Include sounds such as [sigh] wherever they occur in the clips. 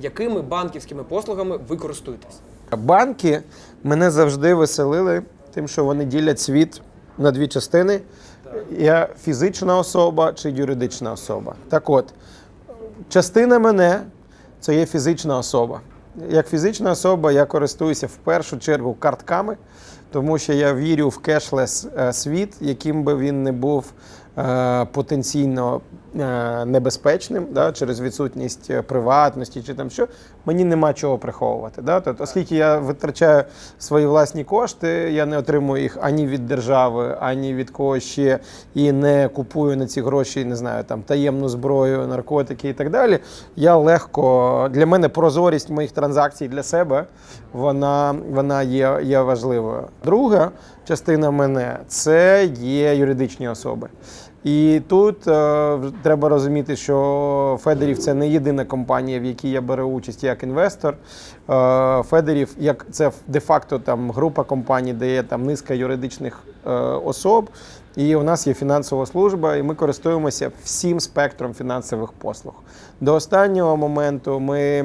Якими банківськими послугами ви користуєтесь? Банки мене завжди веселили тим, що вони ділять світ на дві частини: я фізична особа чи юридична особа. Так от, частина мене це є фізична особа. Як фізична особа я користуюся в першу чергу картками, тому що я вірю в кешлес е, світ, яким би він не був е, потенційно е, небезпечним да, через відсутність приватності чи там що, мені нема чого приховувати. Да? Тобто, оскільки я витрачаю свої власні кошти, я не отримую їх ані від держави, ані від когось ще і не купую на ці гроші, не знаю, там таємну зброю, наркотики і так далі. Я легко для мене прозорість моїх транзакцій для себе вона, вона є, є важливою. Друга частина мене це є юридичні особи. І тут е, треба розуміти, що Федерів це не єдина компанія, в якій я беру участь як інвестор. Е, Федерів, як це де-факто там група компаній, де є там низка юридичних е, особ. І у нас є фінансова служба, і ми користуємося всім спектром фінансових послуг. До останнього моменту ми е,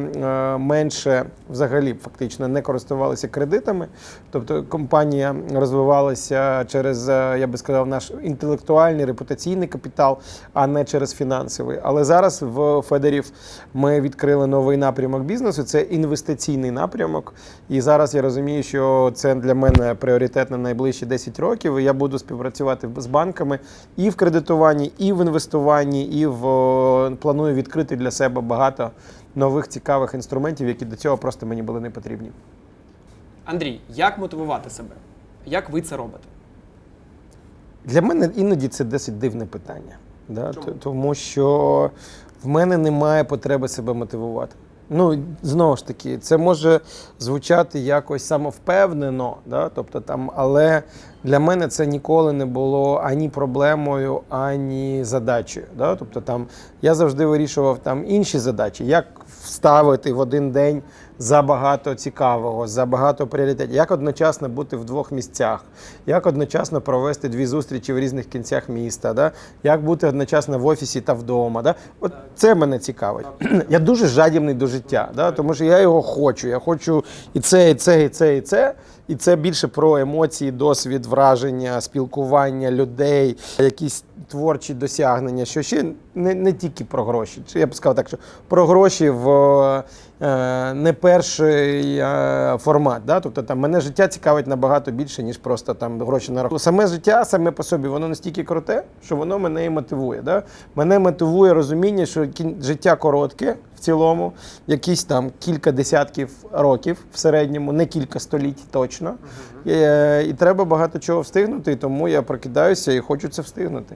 менше взагалі фактично не користувалися кредитами. Тобто компанія розвивалася через, е, я би сказав, наш інтелектуальний репутаційний капітал, а не через фінансовий. Але зараз в Федерів ми відкрили новий напрямок бізнесу. Це інвестиційний напрямок. І зараз я розумію, що це для мене пріоритет на найближчі 10 років. І я буду співпрацювати з банками і в кредитуванні, і в інвестуванні, і в планую відкрити для себе багато нових цікавих інструментів, які до цього просто мені були не потрібні. Андрій, як мотивувати себе? Як ви це робите? Для мене іноді це досить дивне питання. Да? Т- Тому що в мене немає потреби себе мотивувати. Ну, знову ж таки, це може звучати якось самовпевнено, да? тобто, там, але для мене це ніколи не було ані проблемою, ані задачею. Да? Тобто, там, я завжди вирішував там, інші задачі, як вставити в один день забагато цікавого, забагато пріоритетів, як одночасно бути в двох місцях, як одночасно провести дві зустрічі в різних кінцях міста, да? як бути одночасно в офісі та вдома. Да? От це мене цікавить. [clears throat] Я дуже жадібний до життя, да? тому що я його хочу. Я хочу і це, і це, і це, і це. І це більше про емоції, досвід, враження, спілкування людей, якісь творчі досягнення, що ще не, не тільки про гроші. Я б сказав так, що про гроші в е, не перший е, формат. Да? Тобто там мене життя цікавить набагато більше, ніж просто там гроші на рахунку. Саме життя, саме по собі, воно настільки круте, що воно мене і мотивує. Да? Мене мотивує розуміння, що життя коротке цілому, якісь там кілька десятків років в середньому, не кілька століть точно. І, е, і треба багато чого встигнути, тому я прокидаюся і хочу це встигнути.